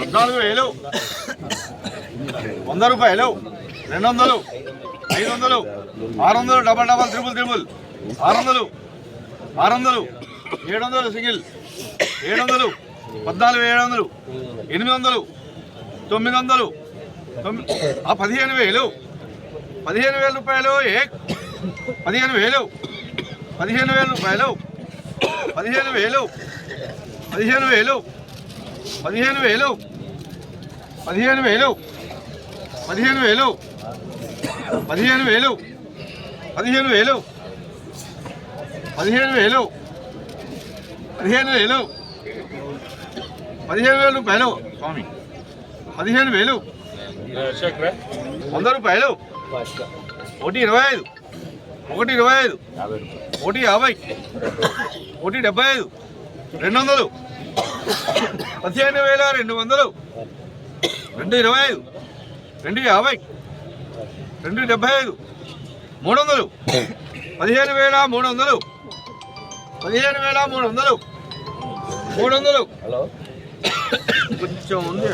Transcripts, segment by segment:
పద్నాలుగు వేలు. వంద రూపాయలు. రెండు వందలు. ఐదు వందలు. ఆరు వందలు. Double double triple triple. ఆరు వందలు. ఆరు వందలు. ఏడు వందలు సింగిల్. ఏడు వందలు. పద్నాలుగు ఏడు వందలు. ఎనిమిది వందలు. తొమ్మిది వందలు. ఆ పదిహేను వేలు. పదిహేను వేల రూపాయలు. ఏ? పదిహేను వేలు. పదిహేను వేల రూపాయలు. పదిహేను వేలు. పదిహేను వేలు. పదిహేను వేలు. పదిహేను వేలు. పదిహేను వేలు. పదిహేను వేలు. పదిహేను వేలు. పదిహేను వేలు. పదిహేను వేలు. పదిహేను వేలు రూపాయలు. స్వామి. పదిహేను వేలు. వంద రూపాయలు. ఒకటి ఇరవై ఐదు. ఒకటి ఇరవై ఐదు. ఒకటి యాభై. ఒకటి డెబ్బై ఐదు. రెండు వందలు. పదిహేను వేల రెండు వందలు. రెండు ఇరవై ఐదు. రెండు యాభై. రెండు డెబ్బై ఐదు. మూడు వందలు. పదిహేను వేల మూడు వందలు. పదిహేను వేల మూడు వందలు. మూడు వందలు. కొంచెం ఉంది.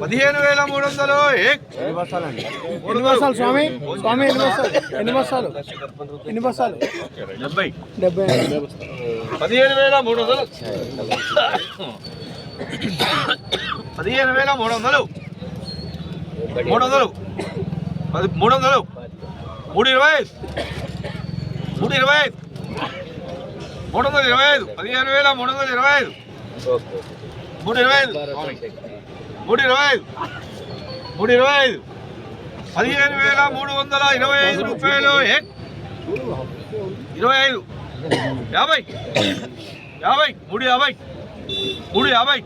పదిహేను వేల మూడు వందలు ఎన్ని బస్తాలు స్వామి? స్వామి ఎన్ని బస్తాలు ఎన్ని బస్తాలు ఎన్ని బస్తాలు డెబ్బై. డెబ్బై. పదిహేను వేల మూడు వందలు. పదిహేను వేల మూడు వందలు. మూడు వందలు. పది మూడు వందలు. మూడు ఇరవై ఐదు. మూడు ఇరవై ఐదు. మూడు వందల ఇరవై ఐదు. పదిహేను వేల మూడు వందల ఇరవై ఐదు. మూడు ఇరవై ఐదు. మూడు ఇరవై ఐదు. మూడు ఇరవై ఐదు. పదిహేను వేల మూడు వందల ఇరవై ఐదు రూపాయలు ఇరవై ఐదు. యాభై. యాభై. మూడు యాభై. మూడు యాభై.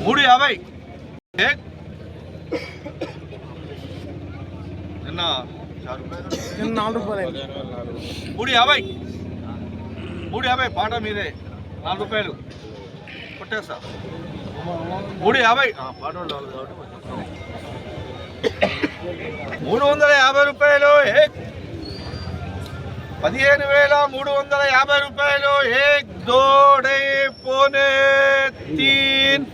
మూడు యాభై. నిన్న నాలుగు రూపాయలు. మూడు యాభై. మూడు యాభై. పాట మీదే. నాలుగు రూపాయలు. కొట్టేస్తా. మూడు యాభై. మూడు వందల యాభై రూపాయలు పదిహేను వేల మూడు వందల యాభై రూపాయలు ఏక్ దోడే పోనే తీన్